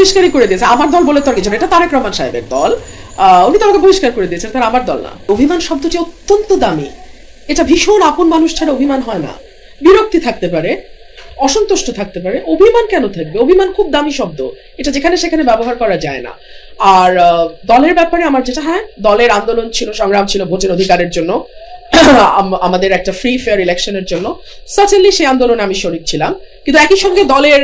বহিষ্কারই করে দিয়েছে। আমার দল বলে তো কিছু এটা তারেক রহমান সাহেবের দল। উনি তো আমাকে বহিষ্কার করে দিয়েছেন। তার আমার দল না। অভিমান শব্দটি অত্যন্ত দামি। এটা ভীষণ আপন মানুষ ছাড়া অভিমান হয় না। বিরক্তি থাকতে পারে, অসন্তুষ্ট থাকতে পারে। অভিমান কেন থাকবে? অভিমান খুব দামি শব্দ। এটা যেখানে সেখানে ব্যবহার করা যায় না। আর দলের ব্যাপারে আমার যেটা হ্যাঁ দলের আন্দোলন ছিল, সংগ্রাম ছিল ভোটের অধিকারের জন্য। আমাদের একটা ফ্রি ফেয়ার ইলেকশনের জন্য। সার্টেনলি সেই আন্দোলনে আমি শরিক ছিলাম। কিন্তু একই সঙ্গে দলের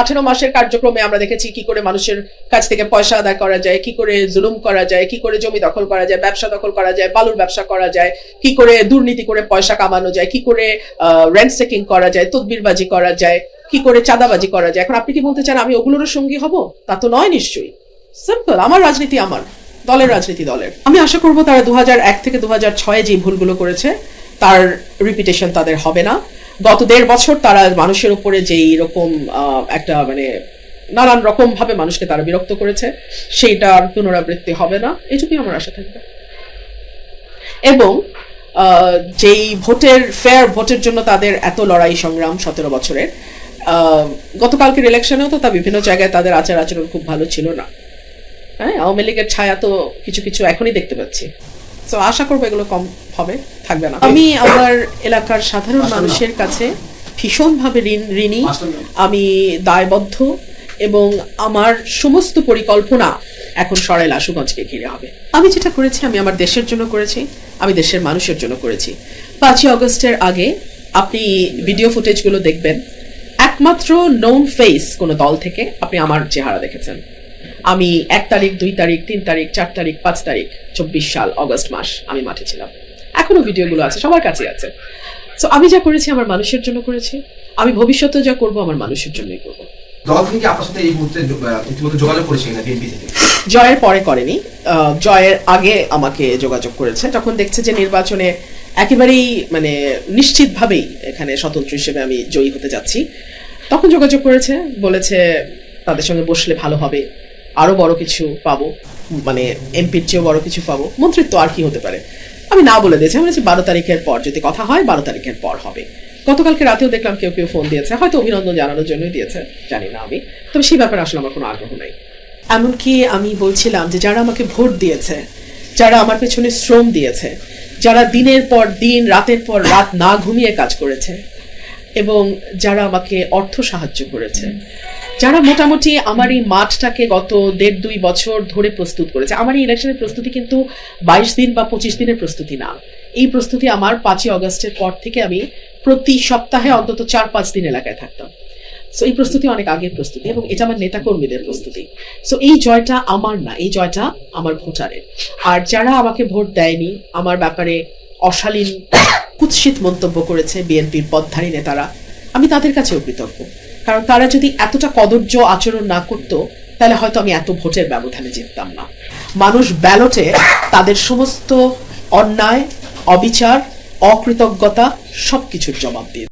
আঠেরো মাসের কার্যক্রমে আমরা দেখেছি কি করে মানুষের কাছ থেকে পয়সা আদায় করা যায়, কি করে জুলুম করা যায়, কি করে জমি দখল করা যায়, ব্যবসা দখল করা যায়, বালুর ব্যবসা করা যায়, কি করে দুর্নীতি করে পয়সা কামানো যায়, কি করে রেন্ট সেকিং করা যায়, তদবিরবাজি করা যায়, কি করে চাঁদাবাজি করা যায়। এখন আপনি কি বলতে চান আমি ওগুলোরও সঙ্গী হব? তা তো নয় নিশ্চয়ই। সিম্পল আমার রাজনীতি আমার। দলের রাজনীতি দলের। আমি আশা করব তারা দু থেকে দু ছয়ে যে ভুলগুলো করেছে, তার রিপিটেশন তাদের হবে না। গত দেড় বছর তারা মানুষের উপরে যে রকম একটা মানে নানান রকম ভাবে মানুষকে তারা বিরক্ত করেছে সেইটার পুনরাবৃত্তি হবে না। এটুকুই আমার আশা থাকবে। এবং যেই ভোটের ফেয়ার ভোটের জন্য তাদের এত লড়াই সংগ্রাম সতেরো বছরের গতকালকের ইলেকশনেও তো তা বিভিন্ন জায়গায় তাদের আচার আচরণ খুব ভালো ছিল না। আওয়ামী লীগের ছায়া তো কিছু কিছু এখনই দেখতে পাচ্ছি। তো আশা করব এগুলো কম হবে থাকবে না। আমি আমার এলাকার সাধারণ মানুষের কাছে ভীষণভাবে ঋণ ঋণী। আমি দায়বদ্ধ এবং আমার সমস্ত পরিকল্পনা এখন সরাইল আশুগঞ্জকে ঘিরে হবে। আমি যেটা করেছি আমি আমার দেশের জন্য করেছি আমি দেশের মানুষের জন্য করেছি। পাঁচই অগস্টের আগে আপনি ভিডিও ফুটেজগুলো দেখবেন। একমাত্র নোন ফেস কোনো দল থেকে আপনি আমার চেহারা দেখেছেন। আমি এক তারিখ দুই তারিখ তিন তারিখ চার তারিখ পাঁচ তারিখ চব্বিশ সাল অগস্ট মাস আমি মাঠে ছিলাম। এখনও ভিডিওগুলো আছে সবার কাছে আছে। তো আমি যা করেছি আমার মানুষের জন্য করেছি। আমি ভবিষ্যতে যা করব আমার মানুষের জন্যই করব। দল থেকে আপনার সাথে এই মুহূর্তে যো- আহ, ইতিমধ্যে যোগাযোগ করেছে কিনা বিএনপি থেকে জয়ের পরে করেনি। জয়ের আগে আমাকে যোগাযোগ করেছে। তখন দেখছে যে নির্বাচনে একেবারেই মানে নিশ্চিতভাবেই এখানে স্বতন্ত্র হিসেবে আমি জয়ী হতে যাচ্ছি। তখন যোগাযোগ করেছে বলেছে তাদের সঙ্গে বসলে ভালো হবে। আরও বড় কিছু পাবো মানে এমপির চেয়েও বড় কিছু পাবো। মন্ত্রিত্ব আর কি হতে পারে? আমি না বলে দিয়েছি, আমি বারো তারিখের পর যদি কথা হয়, বারো তারিখের পর হবে। গতকালকে রাতেও দেখলাম কেউ কেউ ফোন দিয়েছে, হয়তো অভিনন্দন জানানোর জন্যই দিয়েছে, জানি না আমি। তবে সেই ব্যাপারে আসলে আমার কোনো আগ্রহ নাই। এমনকি আমি বলছিলাম যে যারা আমাকে ভোট দিয়েছে, যারা আমার পেছনে শ্রম দিয়েছে, যারা দিনের পর দিন, রাতের পর রাত না ঘুমিয়ে কাজ করেছে, এবং যারা আমাকে অর্থ সাহায্য করেছে যারা মোটামুটি আমার এই মাঠটাকে গত দেড় দুই বছর ধরে প্রস্তুত করেছে, আমার এই ইলেকশনের প্রস্তুতি কিন্তু বাইশ দিন বা পঁচিশ দিনের প্রস্তুতি না। এই প্রস্তুতি আমার পাঁচই অগস্টের পর থেকে আমি প্রতি সপ্তাহে অন্তত চার পাঁচ দিন এলাকায় থাকতাম। সো এই প্রস্তুতি অনেক আগের প্রস্তুতি এবং এটা আমার নেতাকর্মীদের প্রস্তুতি। সো এই জয়টা আমার না, এই জয়টা আমার ভোটারের। আর যারা আমাকে ভোট দেয়নি, আমার ব্যাপারে অশালীন কুৎসিত মন্তব্য করেছে বিএনপির পদধারী নেতারা, আমি তাদের কাছেও কৃতজ্ঞ। কারণ তারা যদি এতটা কদর্য আচরণ না করত, তাহলে হয়তো আমি এত ভোটের ব্যবধানে জিততাম না। মানুষ ব্যালটে তাদের সমস্ত অন্যায়, অবিচার, অকৃতজ্ঞতা সবকিছুর জবাব দিয়ে